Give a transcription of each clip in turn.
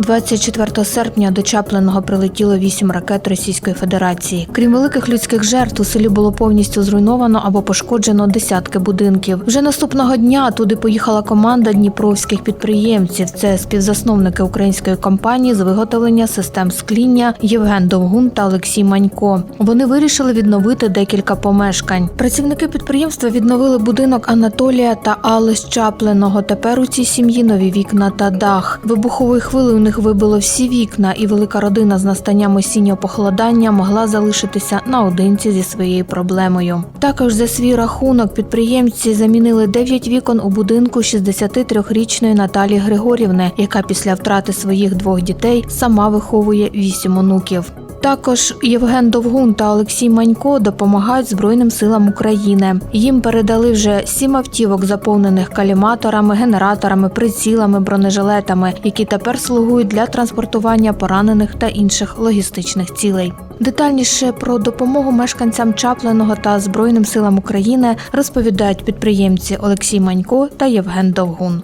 24 серпня до Чапленого прилетіло вісім ракет Російської Федерації. Крім великих людських жертв, у селі було повністю зруйновано або пошкоджено десятки будинків. Вже наступного дня туди поїхала команда дніпровських підприємців. Це співзасновники української компанії з виготовлення систем скління Євген Довгун та Олексій Манько. Вони вирішили відновити декілька помешкань. Працівники підприємства відновили будинок Анатолія та Алли Чапленого. Тепер у цій сім'ї нові вікна та дах. Вибуховою хвилею у них вибило всі вікна, і велика родина з настанням осіннього похолодання могла залишитися наодинці зі своєю проблемою. Також за свій рахунок підприємці замінили 9 вікон у будинку 63-річної Наталі Григорівни, яка після втрати своїх двох дітей сама виховує вісім онуків. Також Євген Довгун та Олексій Манько допомагають Збройним силам України. Їм передали вже сім автівок, заповнених каліматорами, генераторами, прицілами, бронежилетами, які тепер слугують для транспортування поранених та інших логістичних цілей. Детальніше про допомогу мешканцям Чапленого та Збройним силам України розповідають підприємці Олексій Манько та Євген Довгун.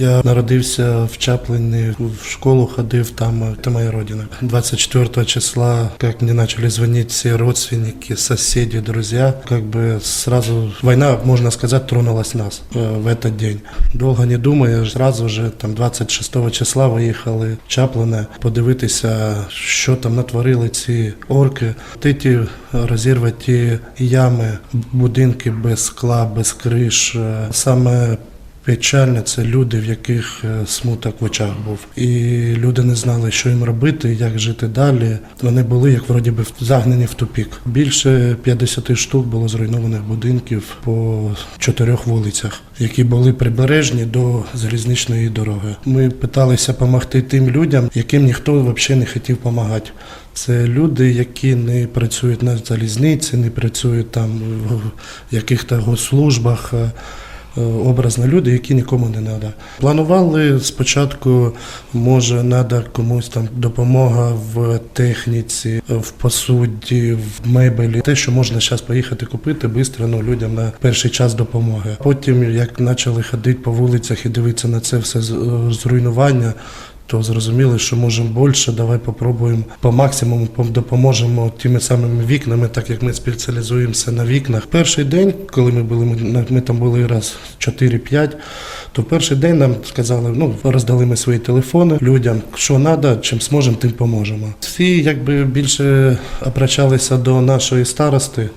Я народився в Чаплині, в школу ходив, там это моя родина. 24 числа, как мне начали звонить все родственники, соседи, друзья, как бы сразу война, можно сказать, тронулась нас э, в этот день. Долго не думая, сразу же там 26 числа виїхали в Чаплине подивитися, що там натворили ці орки. Ті розірваті ями, будинки без скла, без криш. Е, Саме Печально це люди, в яких е, смуток в очах був, і люди не знали, що їм робити, як жити далі. Вони були як вроді би загнані в тупік. Більше 50 штук було зруйнованих будинків по чотирьох вулицях, які були прибережні до залізничної дороги. Ми питалися допомогти тим людям, яким ніхто взагалі не хотів допомагати. Це люди, які не працюють на залізниці, не працюють там в яких-то госслужбах. Е, Е, образно люди, які нікому не треба. Планували спочатку, може, треба комусь там допомога в техніці, в посуді, в мебелі. Те, що можна зараз поїхати купити швидко ну, людям на перший час допомоги. Потім, як почали ходити по вулицях і дивитися на це все е, зруйнування. То зрозуміли, що можемо більше, давай попробуємо по максимуму допоможемо тими самими вікнами, так як ми спеціалізуємося на вікнах. Перший день, коли ми були, ми, там були раз 4-5, то перший день нам сказали, ну роздали ми свої телефони людям, що треба, чим зможемо, тим поможемо. Всі якби більше обращалися до нашої старости.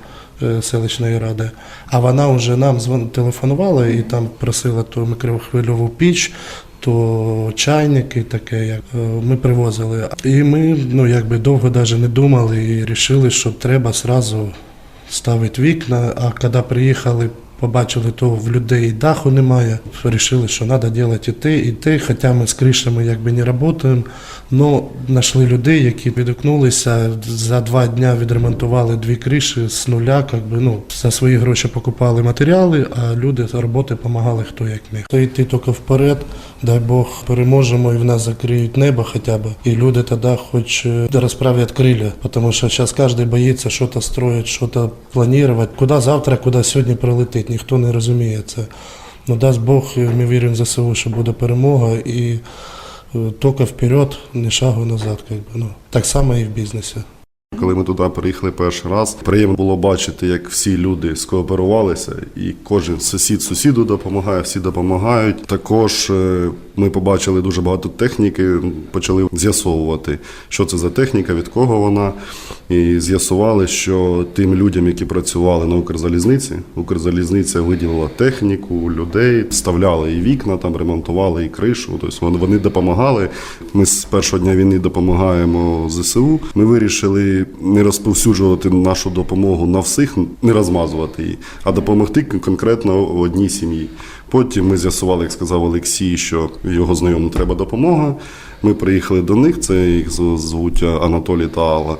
е, Селищної ради, а вона вже нам телефонувала і там просила то мікрохвильову піч, то чайники таке, як е, ми привозили. І ми ну якби довго навіть не думали і вирішили, що треба сразу ставити вікна. А коли приїхали, побачили, то в людей даху немає. Вирішили, що треба робити і те, і те. Хоча ми з кришами якби не працюємо. але знайшли людей, які відгукнулися. За два дні відремонтували дві криші з нуля. Якби, ну, за свої гроші покупали матеріали, а люди з роботи допомагали хто як міг. То йти тільки вперед, дай Бог переможемо і в нас закриють небо хоча б. І люди тоді хоч е, розправлять крилля, тому що зараз кожен боїться щось строїти, щось планувати. Куди завтра, куди сьогодні прилетить, ніхто не розуміє це. Ну, дасть Бог, ми віримо за СУ, що буде перемога і е, тільки вперед, не шагу назад. Якби. Ну, так само і в бізнесі. Коли ми туди приїхали перший раз, приємно було бачити, як всі люди скооперувалися, і кожен сусід сусіду допомагає, всі допомагають. Також е, ми побачили дуже багато техніки, почали з'ясовувати, що це за техніка, від кого вона. І з'ясували, що тим людям, які працювали на Укрзалізниці, Укрзалізниця виділила техніку, людей, вставляли і вікна, там ремонтували і кришу. Тобто вони, вони допомагали. Ми з першого дня війни допомагаємо ЗСУ. Ми вирішили не розповсюджувати нашу допомогу на всіх, не розмазувати її, а допомогти конкретно одній сім'ї. Потім ми з'ясували, як сказав Олексій, що його знайомим треба допомога. Ми приїхали до них, це їх звуть Анатолій та Алла.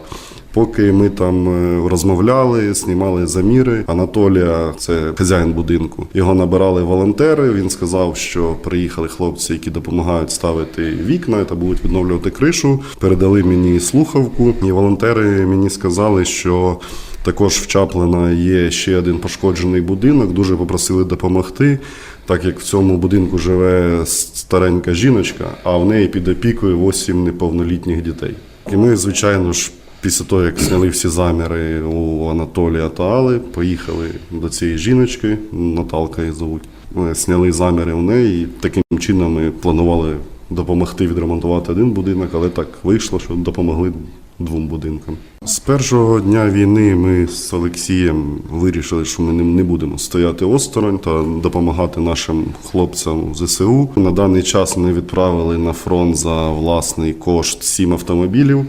Поки ми там е, розмовляли, знімали заміри. Анатолія, це хазяїн будинку. Його набирали волонтери. Він сказав, що приїхали хлопці, які допомагають ставити вікна та будуть відновлювати кришу. Передали мені слухавку, і волонтери мені сказали, що. Також в Чаплина є ще один пошкоджений будинок. Дуже попросили допомогти, так як в цьому будинку живе старенька жіночка, а в неї під опікою 8 неповнолітніх дітей. І ми, звичайно ж, після того, як зняли всі заміри у Анатолія та Али, поїхали до цієї жіночки, Наталка її зовуть. Ми зняли заміри у неї, і таким чином ми планували допомогти відремонтувати один будинок, але так вийшло, що допомогли двом будинкам. З першого дня війни ми з Олексієм вирішили, що ми не будемо стояти осторонь та допомагати нашим хлопцям в ЗСУ. На даний час ми відправили на фронт за власний кошт сім автомобілів,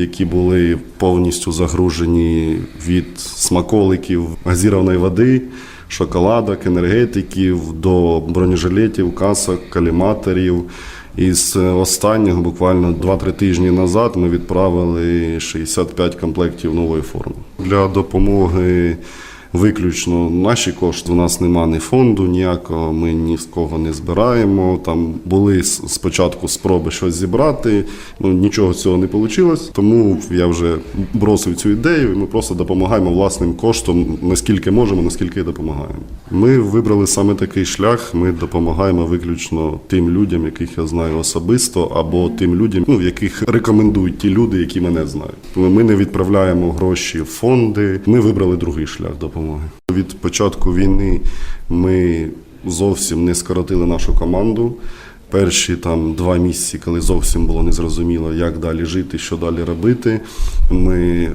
які були повністю загружені від смаколиків, газірованої води. Шоколадок, енергетиків до бронежилетів, касок, каліматорів. І з останнього, буквально 2-3 тижні назад, ми відправили 65 комплектів нової форми. Для допомоги виключно наші кошти. У нас нема ні фонду ніякого, ми ні з кого не збираємо. Там були спочатку спроби щось зібрати, ну нічого цього не вийшло. Тому я вже бросив цю ідею. і Ми просто допомагаємо власним коштом, наскільки можемо, наскільки допомагаємо. Ми вибрали саме такий шлях. Ми допомагаємо виключно тим людям, яких я знаю особисто, або тим людям, ну яких рекомендують ті люди, які мене знають. Ми не відправляємо гроші в фонди. Ми вибрали другий шлях допомоги. Від початку війни ми зовсім не скоротили нашу команду. Перші там два місяці, коли зовсім було незрозуміло, як далі жити, що далі робити. Ми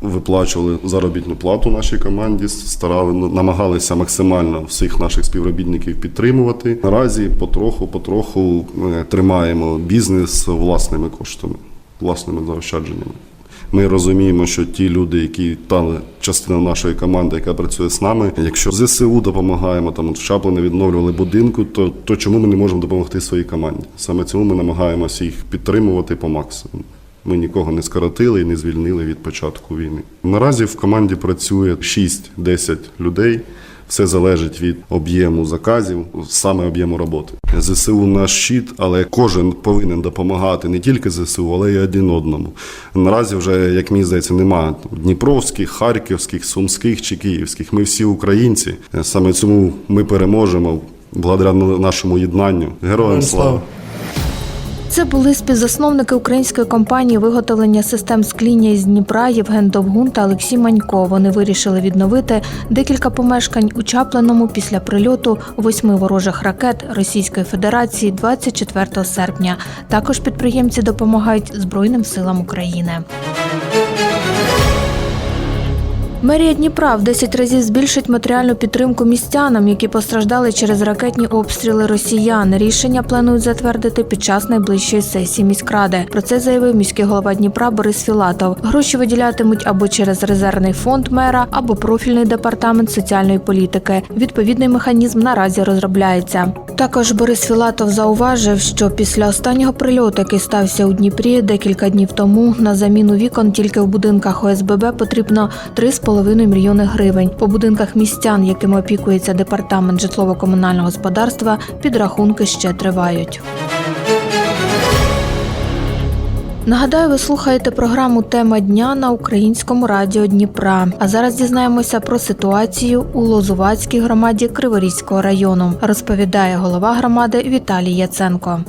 виплачували заробітну плату нашій команді, старали, намагалися максимально всіх наших співробітників підтримувати. Наразі потроху, потроху е, тримаємо бізнес власними коштами, власними заощадженнями. Ми розуміємо, що ті люди, які стали частиною нашої команди, яка працює з нами, якщо ЗСУ допомагаємо там от в Чаплині відновлювали будинку, то, то чому ми не можемо допомогти своїй команді? Саме цьому ми намагаємося їх підтримувати по максимуму. Ми нікого не скоротили і не звільнили від початку війни. Наразі в команді працює 6-10 людей. Все залежить від об'єму заказів, саме об'єму роботи. ЗСУ наш щит, але кожен повинен допомагати не тільки ЗСУ, але й один одному. Наразі вже, як мені здається, немає дніпровських, харківських, сумських чи київських. Ми всі українці. Саме цьому ми переможемо благодаря нашому єднанню. Героям слава! Це були співзасновники української компанії виготовлення систем скління із Дніпра Євген Довгун та Олексій Манько. Вони вирішили відновити декілька помешкань у Чапленому після прильоту восьми ворожих ракет Російської Федерації 24 серпня. Також підприємці допомагають Збройним силам України. Мерія Дніпра в 10 разів збільшить матеріальну підтримку містянам, які постраждали через ракетні обстріли росіян. Рішення планують затвердити під час найближчої сесії міськради. Про це заявив міський голова Дніпра Борис Філатов. Гроші виділятимуть або через резервний фонд мера, або профільний департамент соціальної політики. Відповідний механізм наразі розробляється. Також Борис Філатов зауважив, що після останнього прильоту, який стався у Дніпрі декілька днів тому, на заміну вікон тільки в будинках ОСББ потрібно 3,5 мільйони гривень. По будинках містян, якими опікується департамент житлово-комунального господарства, підрахунки ще тривають. Нагадаю, ви слухаєте програму Тема дня на українському радіо Дніпра. А зараз дізнаємося про ситуацію у Лозувацькій громаді Криворізького району. Розповідає голова громади Віталій Яценко.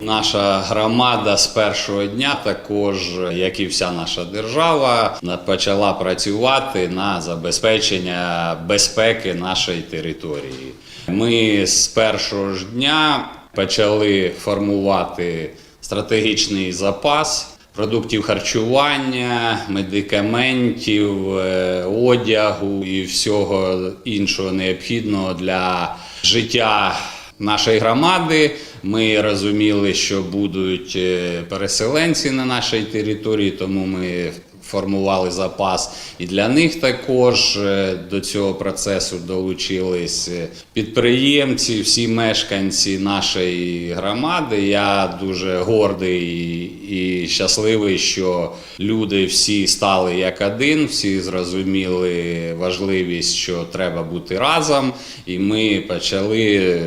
Наша громада з першого дня, також як і вся наша держава, почала працювати на забезпечення безпеки нашої території. Ми з першого ж дня почали формувати стратегічний запас. Продуктів харчування, медикаментів, е, одягу і всього іншого необхідного для життя нашої громади. Ми розуміли, що будуть е, переселенці на нашій території, тому ми формували запас. І для них також е, до цього процесу долучились е, підприємці, всі мешканці нашої громади. Я дуже гордий і щасливий, що люди всі стали як один, всі зрозуміли важливість, що треба бути разом, і ми почали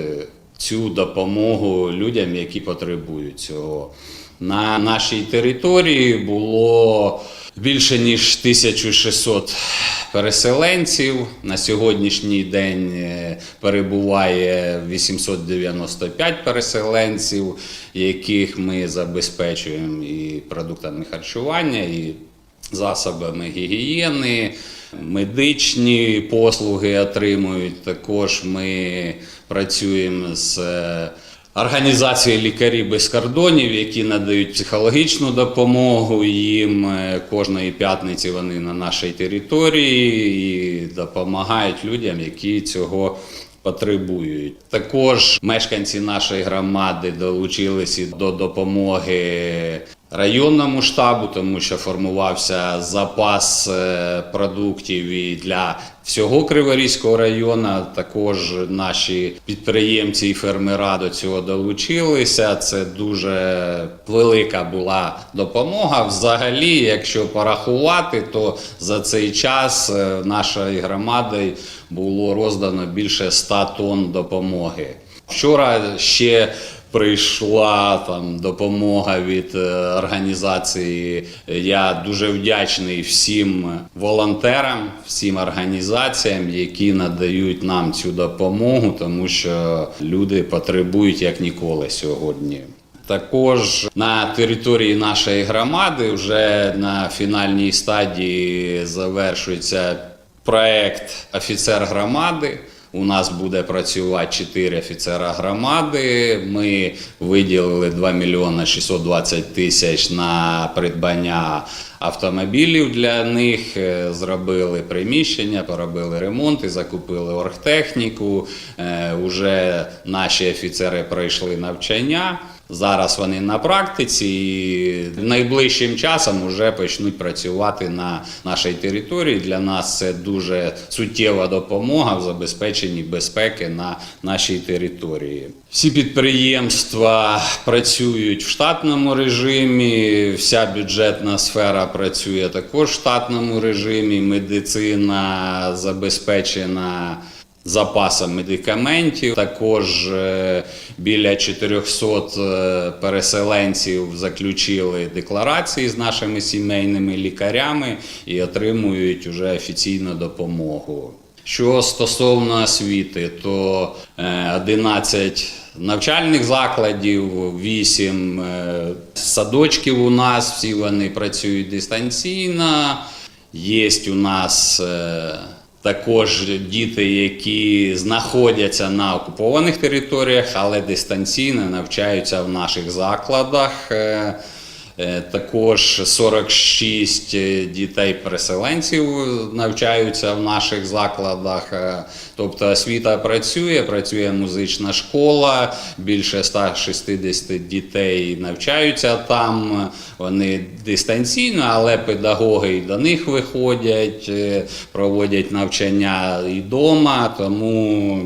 цю допомогу людям, які потребують цього. На нашій території було більше ніж 1600 переселенців. На сьогоднішній день е, перебуває 895 переселенців, яких ми забезпечуємо і продуктами харчування, і засобами гігієни, медичні послуги отримують. Також ми працюємо з е, організацією лікарів без кордонів, які надають психологічну допомогу. Їм е, кожної п'ятниці вони на нашій території і допомагають людям, які цього. Потребують також мешканці нашої громади долучилися до допомоги районному штабу, тому що формувався запас е, продуктів і для всього Криворізького району. Також наші підприємці і фермера до цього долучилися. Це дуже велика була допомога. Взагалі, якщо порахувати, то за цей час е, нашої громади було роздано більше 100 тонн допомоги. Вчора ще прийшла там допомога від е, організації. Я дуже вдячний всім волонтерам, всім організаціям, які надають нам цю допомогу, тому що люди потребують як ніколи сьогодні. Також на території нашої громади вже на фінальній стадії завершується проект офіцер громади. У нас буде працювати 4 офіцера громади. Ми виділили 2 мільйони 620 тисяч на придбання автомобілів для них, е, зробили приміщення, поробили ремонт і закупили оргтехніку. Е, Уже наші офіцери пройшли навчання. Зараз вони на практиці і найближчим часом вже почнуть працювати на нашій території. Для нас це дуже суттєва допомога в забезпеченні безпеки на нашій території. Всі підприємства працюють в штатному режимі, вся бюджетна сфера працює також в штатному режимі, медицина забезпечена запасом медикаментів. Також е, біля 400 е, переселенців заключили декларації з нашими сімейними лікарями і отримують вже офіційну допомогу. Що стосовно освіти, то е, 11 навчальних закладів, 8 е, садочків у нас, всі вони працюють дистанційно. Є у нас е, також діти, які знаходяться на окупованих територіях, але дистанційно навчаються в наших закладах. Е, Е, Також 46 дітей-переселенців навчаються в наших закладах. Е, Тобто освіта працює, працює музична школа, більше 160 дітей навчаються там. Вони дистанційно, але педагоги і до них виходять, е, проводять навчання і вдома. Тому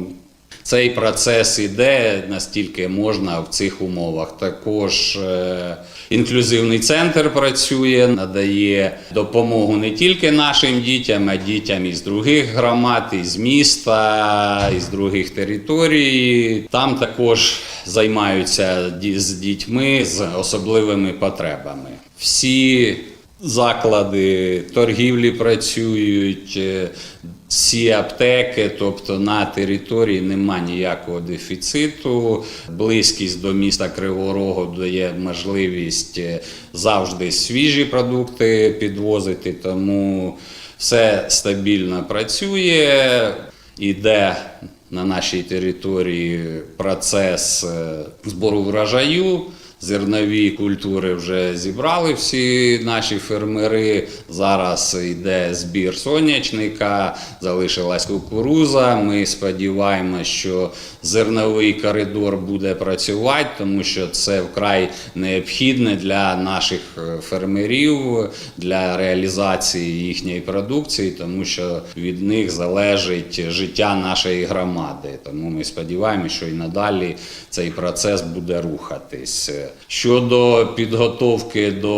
цей процес іде настільки можна в цих умовах. Також е, інклюзивний центр працює, надає допомогу не тільки нашим дітям, а дітям із других громад, із міста, із других територій. Там також займаються з дітьми з особливими потребами. Всі заклади торгівлі працюють, е, всі аптеки, тобто на території нема ніякого дефіциту. Близькість до міста Кривого Рогу дає можливість е, завжди свіжі продукти підвозити, тому все стабільно працює. Іде на нашій території процес е, збору врожаю. Зернові культури вже зібрали всі наші фермери. Зараз йде збір сонячника, залишилась кукуруза. Ми сподіваємося, що зерновий коридор буде працювати, тому що це вкрай необхідне для наших е, фермерів для реалізації їхньої продукції, тому що від них залежить життя нашої громади. Тому ми сподіваємося, що і надалі цей процес буде рухатись. Щодо підготовки до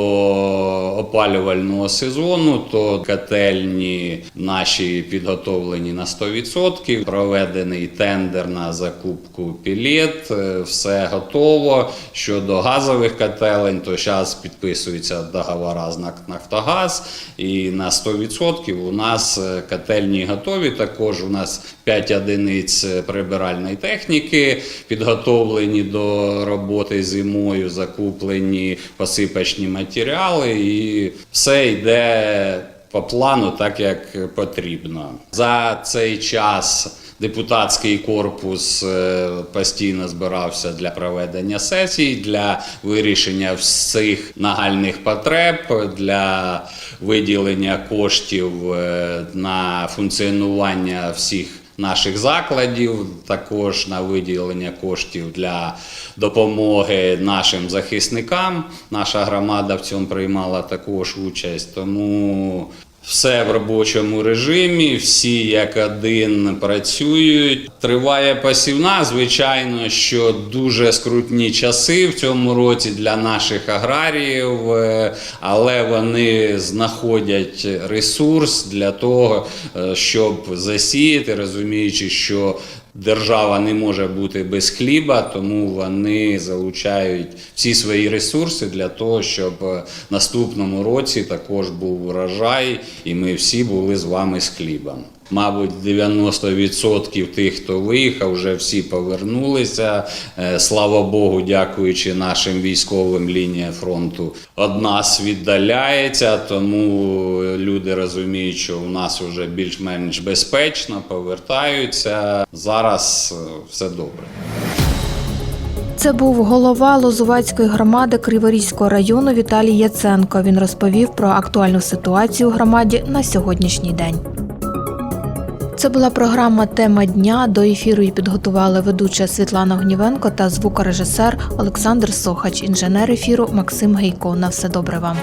опалювального сезону, то котельні наші підготовлені на 100%, проведений тендер на закупку пілет, е, все готово. Щодо газових котелень, то зараз підписуються договори з «Нафтогаз», і на 100% у нас е, котельні готові. Також у нас 5 одиниць прибиральної техніки підготовлені до роботи зимою, закуплені посипочні матеріали, і все йде по плану так, як потрібно. За цей час депутатський корпус е, постійно збирався для проведення сесій, для вирішення всіх нагальних потреб, для виділення коштів е, на функціонування всіх наших закладів, також на виділення коштів для допомоги нашим захисникам. Наша громада в цьому приймала також участь. Тому все в робочому режимі, всі як один працюють. Триває пасівна. Звичайно, що дуже скрутні часи в цьому році для наших аграріїв, е, але вони знаходять ресурс для того, е, щоб засіяти, розуміючи, що Держава не може бути без хліба, тому вони залучають всі свої ресурси для того, щоб е, наступному році також був урожай, і ми всі були з вами з хлібом. Мабуть, 90% тих, хто виїхав, вже всі повернулися. Е, Слава Богу, дякуючи нашим військовим лінія фронту. Од нас віддаляється, тому люди розуміють, що у нас вже більш-менш безпечно, повертаються. Зараз е, все добре. Це був голова Лозувацької громади Криворізького району Віталій Яценко. Він розповів про актуальну ситуацію у громаді на сьогоднішній день. Це була програма Тема дня. До ефіру її підготували ведуча Світлана Гнівенко та звукорежисер Олександр Сохач, інженер ефіру Максим Гейко. На все добре вам.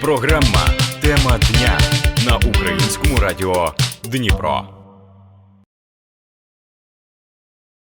Програма Тема дня на українському радіо Дніпро.